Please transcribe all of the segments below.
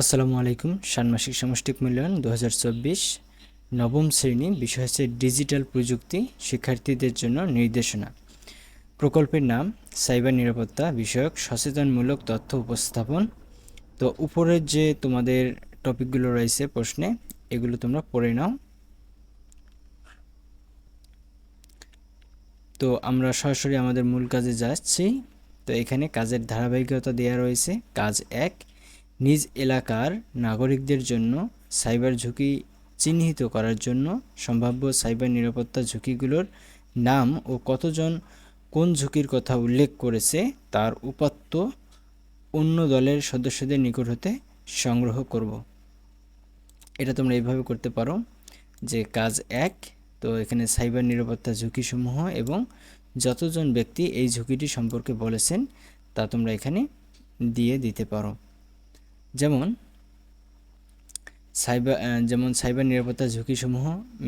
আসসালামু আলাইকুম। ষান্মাসিক সমষ্টিক মূল্যায়ন দু হাজার চব্বিশ। নবম শ্রেণি বিষয় হচ্ছে ডিজিটাল প্রযুক্তি শিক্ষার্থীদের জন্য নির্দেশনা। প্রকল্পের নাম সাইবার নিরাপত্তা বিষয়ক সচেতনমূলক তথ্য উপস্থাপন। তো উপরের যে তোমাদের টপিকগুলো রয়েছে প্রশ্নে, এগুলো তোমরা পড়ে নাও। তো আমরা সরাসরি আমাদের মূল কাজে যাচ্ছি। তো এখানে কাজের ধারাবাহিকতা দেওয়া রয়েছে। কাজ এক নিজ এলাকার নাগরিকদের জন্য সাইবার ঝুঁকি চিহ্নিত করার জন্য সম্ভাব্য সাইবার নিরাপত্তা ঝুঁকিগুলোর নাম ও কতজন কোন ঝুঁকির কথা উল্লেখ করেছে তার উপাত্ত অন্য দলের সদস্যদের নিকট হতে সংগ্রহ করব। এটা তোমরা এইভাবে করতে পারো যে কাজ এক, তো এখানে সাইবার নিরাপত্তা ঝুঁকিসমূহ এবং যতজন ব্যক্তি এই ঝুঁকিটি সম্পর্কে বলেছেন তা তোমরা এখানে দিয়ে দিতে পারো। যেমন সাইবার যেমন সাইবার নিরাপত্তা ঝুঁকিসমূহ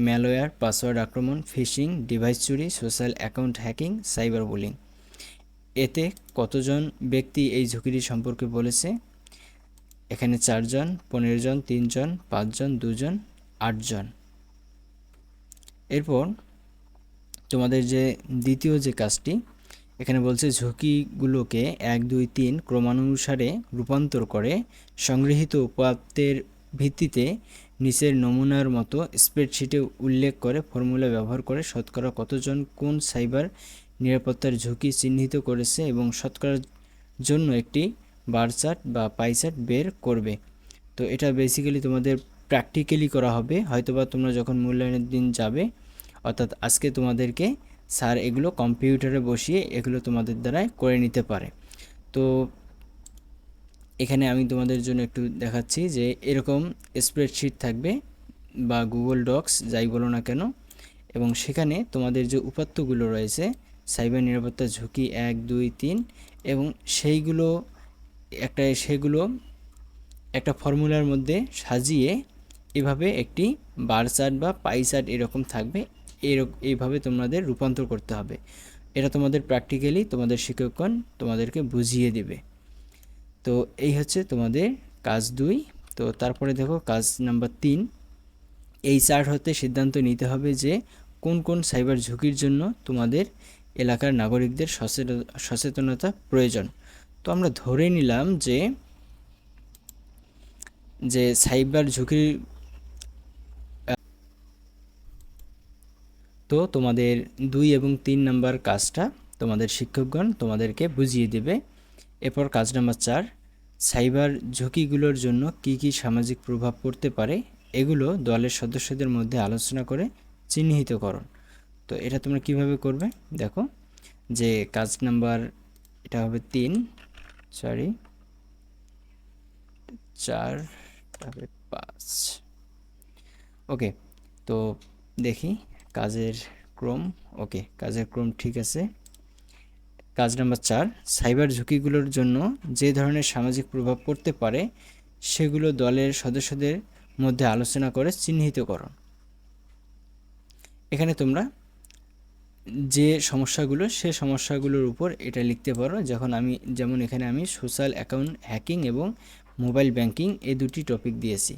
ম্যালওয়্যার পাসওয়ার্ড আক্রমণ ফিশিং ডিভাইস চুরি social account hacking cyber bullying এতে কতজন ব্যক্তি এই ঝুঁকিটি সম্পর্কে বলেছে? এখানে চারজন পনেরো জন তিনজন, পাঁচজন, দুজন, আটজন। এরপর তোমাদের যে দ্বিতীয় যে কাজটি এখানে বলছে ঝুঁকিগুলোকে এক, দুই, তিন ক্রমানুসারে রূপান্তর করে সংগৃহীত উপাত্তের ভিত্তিতে নিচের নমুনার মতো স্প্রেডশিটে উল্লেখ করে ফর্মুলা ব্যবহার করে শতকরা কতজন কোন সাইবার নিরাপত্তার ঝুঁকি চিহ্নিত করেছে এবং শতকরার জন্য একটি বার চার্ট বা পাই চার্ট বের করবে। তো এটা বেসিক্যালি তোমাদের প্র্যাকটিক্যালি করা হবে। হয়তোবা তোমরা যখন মূল্যায়নের দিন যাবে, অর্থাৎ আজকে তোমাদেরকে স্যার, এগুলো কম্পিউটারে বসিয়ে এগুলো তোমাদের দ্বারাই করে নিতে পারে। তো এখানে আমি তোমাদের জন্য একটু দেখাচ্ছি যে এরকম স্প্রেডশিট থাকবে বা গুগল ডক্স, যাই বলো না কেন। এবং সেখানে তোমাদের যে উপাত্তগুলো রয়েছে, সাইবার নিরাপত্তা ঝুঁকি এক, দুই, তিন এবং সেইগুলো একটা, সেগুলো একটা ফর্মুলার মধ্যে সাজিয়ে এভাবে একটি বার চার্ট বা পাই চার্ট এরকম থাকবে। এইভাবে তোমাদের রূপান্তর করতে হবে। এটা তোমাদের প্র্যাকটিক্যালি তোমাদের শিক্ষকগণ তোমাদেরকে বুঝিয়ে দেবে। তো এই হচ্ছে তোমাদের কাজ দুই। তো তারপরে দেখো কাজ নাম্বার তিন। এই চার্ট হতে সিদ্ধান্ত নিতে হবে যে কোন কোন সাইবার ঝুঁকির জন্য তোমাদের এলাকার নাগরিকদের সচেতনতা প্রয়োজন। তো আমরা ধরে নিলাম যে যে সাইবার ঝুঁকির তো তোমাদের দুই এবং তিন নাম্বার কাজটা তোমাদের শিক্ষকগণ তোমাদেরকে বুঝিয়ে দেবে। এরপর কাজ নাম্বার চার, সাইবার ঝুঁকিগুলোর জন্য কি কি সামাজিক প্রভাব পড়তে পারে এগুলো দলের সদস্যদের মধ্যে আলোচনা করে চিহ্নিতকরণ তো এটা তোমরা কীভাবে করবে? দেখো, যে কাজ নাম্বার, এটা হবে তিন সরি চার, তারপরে পাঁচ। ওকে, তো দেখি কাজের ক্রম ওকে কাজের ক্রম ঠিক আছে। কাজ নাম্বার চার, সাইবার ঝুঁকিগুলোর জন্য যে ধরনের সামাজিক প্রভাব পড়তে পারে, সেগুলো দলের সদস্যদের মধ্যে আলোচনা করে চিহ্নিতকরণ। এখানে তোমরা যে সমস্যাগুলো, সে সমস্যাগুলোর উপর এটা লিখতে পারো। যখন আমি, যেমন এখানে আমি সোশ্যাল অ্যাকাউন্ট হ্যাকিং এবং মোবাইল ব্যাংকিং এই দুটি টপিক দিয়েছি।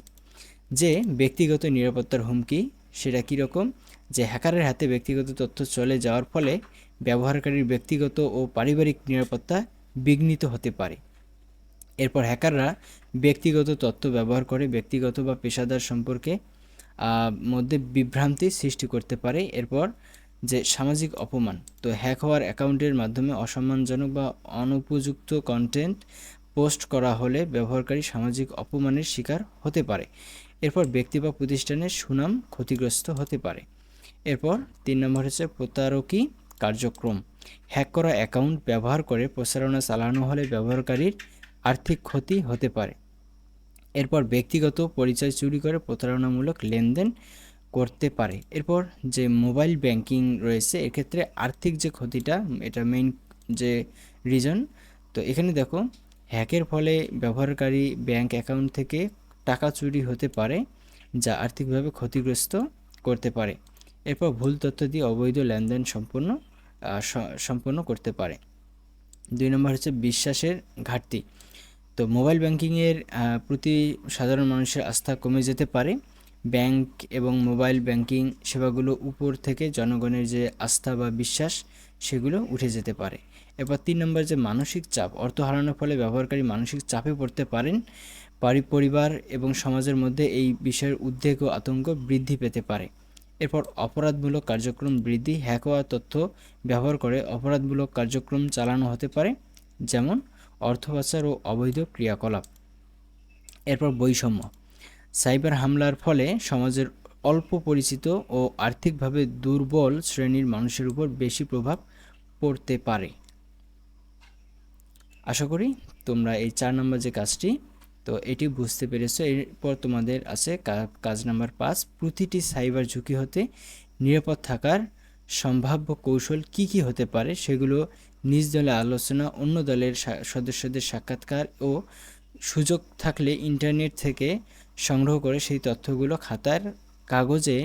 যে ব্যক্তিগত নিরাপত্তার হুমকি, সেটা কীরকম যে হ্যাকারের হাতে ব্যক্তিগত তথ্য চলে যাওয়ার ফলে ব্যবহারকারীর ব্যক্তিগত ও পারিবারিক নিরাপত্তা বিঘ্নিত হতে পারে। এরপর হ্যাকাররা ব্যক্তিগত তথ্য ব্যবহার করে ব্যক্তিগত বা পেশাদার সম্পর্কে মধ্যে বিভ্রান্তি সৃষ্টি করতে পারে। এরপর যে সামাজিক অপমান, তো হ্যাক হওয়ার অ্যাকাউন্টের মাধ্যমে অসম্মানজনক বা অনুপযুক্ত কন্টেন্ট পোস্ট করা হলে ব্যবহারকারী সামাজিক অপমানের শিকার হতে পারে। এরপর ব্যক্তি বা প্রতিষ্ঠানের সুনাম ক্ষতিগ্রস্ত হতে পারে। এরপর তিন নম্বর হচ্ছে প্রতারকী কার্যক্রম। হ্যাক করা অ্যাকাউন্ট ব্যবহার করে প্রচারণা চালানো হলে ব্যবহারকারীর আর্থিক ক্ষতি হতে পারে। এরপর ব্যক্তিগত পরিচয় চুরি করে প্রতারণামূলক লেনদেন করতে পারে। এরপর যে মোবাইল ব্যাংকিং রয়েছে, এক্ষেত্রে আর্থিক যে ক্ষতিটা, এটা মেইন যে রিজন তো এখানে দেখো, হ্যাকের ফলে ব্যবহারকারী ব্যাংক অ্যাকাউন্ট থেকে টাকা চুরি হতে পারে, যা আর্থিকভাবে ক্ষতিগ্রস্ত করতে পারে। এরপর ভুল তথ্য দিয়ে অবৈধ লেনদেন সম্পূর্ণ সম্পন্ন করতে পারে। দুই নম্বর হচ্ছে বিশ্বাসের ঘাটতি। তো মোবাইল ব্যাংকিংয়ের প্রতি সাধারণ মানুষের আস্থা কমে যেতে পারে। ব্যাংক এবং মোবাইল ব্যাংকিং সেবাগুলো উপর থেকে জনগণের যে আস্থা বা বিশ্বাস, সেগুলো উঠে যেতে পারে। এরপর তিন নম্বর যে মানসিক চাপ, অর্থ হারানোর ফলে ব্যবহারকারী মানসিক চাপে পড়তে পারেন। পারি পরিবার এবং সমাজের মধ্যে এই বিষয়ের উদ্বেগ ও আতঙ্ক বৃদ্ধি পেতে পারে। এরপর অপরাধমূলক কার্যক্রম বৃদ্ধি, হ্যাক হওয়া তথ্য ব্যবহার করে অপরাধমূলক কার্যক্রম চালানো হতে পারে, যেমন অর্থ পাচার ও অবৈধ ক্রিয়াকলাপ। এরপর বৈষম্য। সাইবার হামলার ফলে সমাজের অল্প পরিচিত ও আর্থিকভাবে দুর্বল শ্রেণির মানুষের উপর বেশি প্রভাব পড়তে পারে। আশা করি তোমরা এই চার নম্বর যে কাজটি তো এটি বুঝতে পেরেছ। এরপর তোমাদের আছে কাজ নাম্বার পাঁচ, প্রতিটি সাইবার ঝুঁকি হতে নিরাপদ থাকার সম্ভাব্য কৌশল কি কি হতে পারে সেগুলো নিজ দলে আলোচনা, অন্য দলের সদস্যদের সাক্ষাৎকার ও সুযোগ থাকলে ইন্টারনেট থেকে সংগ্রহ করে সেই তথ্যগুলো খাতার কাগজে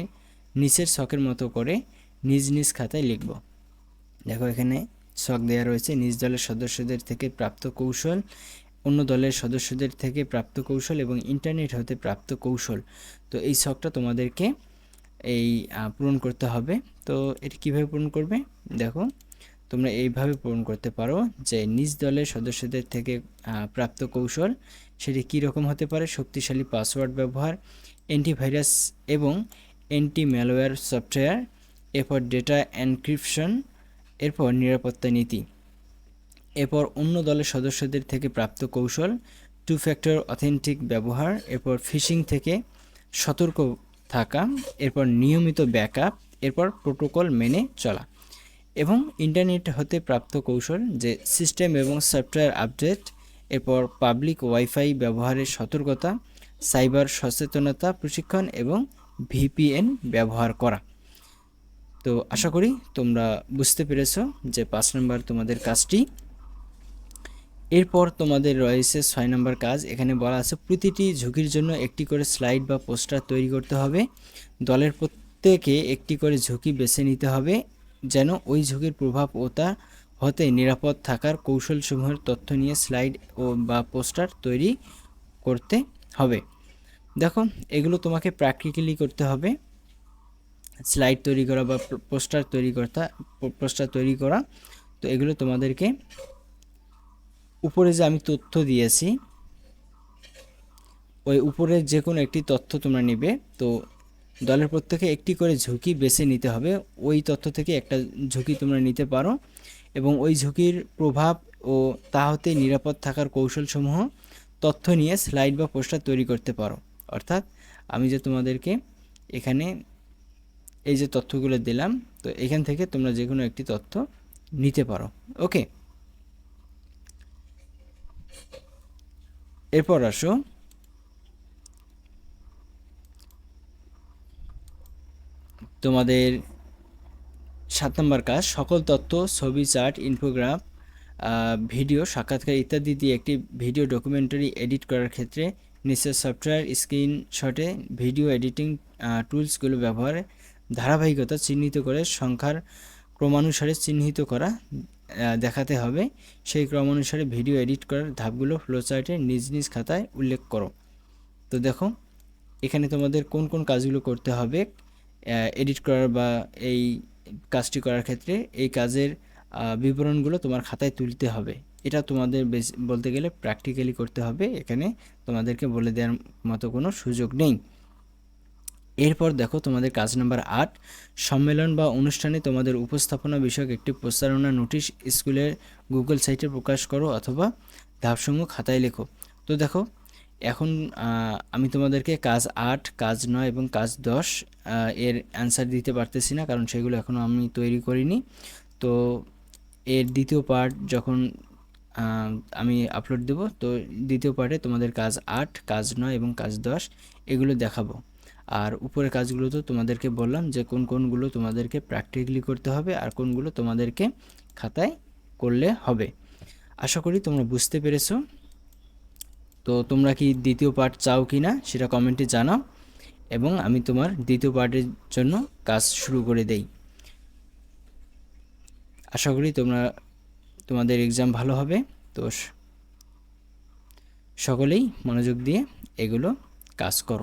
নিচের শখের মতো করে নিজ নিজ খাতায় লিখব। দেখো এখানে শখ দেওয়া রয়েছে, নিজ দলের সদস্যদের থেকে প্রাপ্ত কৌশল অন্য দলের সদস্যদের থেকে প্রাপ্ত কৌশল এবং ইন্টারনেট হতে প্রাপ্ত কৌশল। তো এই শখটা তোমাদেরকে এই পূরণ করতে হবে। তো এটি কীভাবে পূরণ করবে? দেখো, তোমরা এইভাবে পূরণ করতে পারো যে নিজ দলের সদস্যদের থেকে প্রাপ্ত কৌশল, সেটি কী রকম হতে পারে? শক্তিশালী পাসওয়ার্ড ব্যবহার অ্যান্টিভাইরাস এবং অ্যান্টি ম্যালওয়্যার সফটওয়্যার, এরপর ডেটা এনক্রিপশন, এরপর নিরাপত্তা নীতি। এরপর অন্য দলের সদস্যদের থেকে প্রাপ্ত কৌশল টু ফ্যাক্টর অথেন্টিক ব্যবহার, এরপর ফিশিং থেকে সতর্ক থাকা, এরপর নিয়মিত ব্যাকআপ এরপর প্রোটোকল মেনে চলা এবং ইন্টারনেট হতে প্রাপ্ত কৌশল যে সিস্টেম এবং সফটওয়্যার আপডেট এরপর পাবলিক ওয়াইফাই ব্যবহারের সতর্কতা সাইবার সচেতনতা প্রশিক্ষণ এবং ভিপিএন ব্যবহার করা। তো আশা করি তোমরা বুঝতে পেরেছ যে পাঁচ নম্বর তোমাদের কাজটি এরপর তোমাদের রয়েছে ছয় নম্বর কাজ। এখানে বলা আছে, প্রতিটি ঝুঁকির জন্য একটি করে স্লাইড বা পোস্টার তৈরি করতে হবে। দলের প্রত্যেকে একটি করে ঝুঁকি বেছে নিতে হবে, যেন ওই ঝুঁকির প্রভাব ও তা হতে নিরাপদ থাকার কৌশলসমূহের তথ্য নিয়ে স্লাইড ও বা পোস্টার তৈরি করতে হবে। দেখো, এগুলো তোমাকে প্র্যাকটিক্যালি করতে হবে। স্লাইড তৈরি করা বা পোস্টার তৈরি করতে, পোস্টার তৈরি করা, তো এগুলো তোমাদেরকে উপরে যে আমি তথ্য দিয়েছি, ওই উপরে যে কোনো একটি তথ্য তোমরা নিবে। তো দলের প্রত্যেকে একটি করে ঝুঁকি বেছে নিতে হবে। ওই তথ্য থেকে একটা ঝুঁকি তোমরা নিতে পারো এবং ওই ঝুঁকির প্রভাব ও তা হতে নিরাপদ থাকার কৌশলসমূহ তথ্য নিয়ে স্লাইড বা পোস্টার তৈরি করতে পারো। অর্থাৎ আমি যে তোমাদেরকে এখানে এই যে তথ্যগুলো দিলাম, তো এখান থেকে তোমরা যে কোনো একটি তথ্য নিতে পারো। ওকে? এরপর আসো। তোমাদের সাত নম্বর কাজ, সকল তথ্য, ছবি, চার্ট, ইনফোগ্রাফ ভিডিও, সাক্ষাৎকার ইত্যাদি দিয়ে একটি ভিডিও ডকুমেন্টারি এডিট করার ক্ষেত্রে নিচের সফটওয়্যার স্ক্রিনশটে ভিডিও এডিটিং টুলসগুলো ব্যবহারে ধারাবাহিকতা চিহ্নিত করে সংখ্যার ক্রমানুসারে চিহ্নিত করা দেখাতে হবে। সেই ক্রমানুসারে ভিডিও এডিট করার ধাপগুলো ফ্লোচার্টে নিজ নিজ খাতায় উল্লেখ করো। তো দেখো, এখানে তোমাদের কোন কোন কাজগুলো করতে হবে এডিট করার বা এই কাজটি করার ক্ষেত্রে এই কাজের বিবরণগুলো তোমার খাতায় তুলতে হবে। এটা তোমাদের বলতে গেলে প্র্যাকটিক্যালি করতে হবে। এখানে তোমাদেরকে বলে দেওয়ার মতো কোনো সুযোগ নেই। এরপর দেখো তোমাদের কাজ নাম্বার আট, সম্মেলন বা অনুষ্ঠানে তোমাদের উপস্থাপনা বিষয়ক একটি প্রস্তাবনা নোটিশ স্কুলের গুগল সাইটে প্রকাশ করো অথবা ধাপসমূহ খাতায় লেখো। তো দেখো, এখন আমি তোমাদেরকে কাজ আট, কাজ নয় এবং কাজ দশ এর অ্যান্সার দিতে পারতেছি না কারণ সেগুলো এখনও আমি তৈরি করিনি। তো এর দ্বিতীয় পার্ট যখন আমি আপলোড দেব, তো দ্বিতীয় পার্টে তোমাদের কাজ আট, কাজ নয় এবং কাজ দশ, এগুলো দেখাবো। আর উপরের কাজগুলো তো তোমাদেরকে বললাম যে কোন কোনগুলো তোমাদেরকে প্র্যাকটিক্যালি করতে হবে আর কোনগুলো তোমাদেরকে খাতায় করলে হবে। আশা করি তোমরা বুঝতে পেরেছ। তো তোমরা কি দ্বিতীয় পার্ট চাও কি না সেটা কমেন্টে জানাও এবং আমি তোমার দ্বিতীয় পার্টের জন্য কাজ শুরু করে দেই। আশা করি তোমরা, তোমাদের এক্সাম ভালো হবে। তো সকলেই মনোযোগ দিয়ে এগুলো কাজ করো।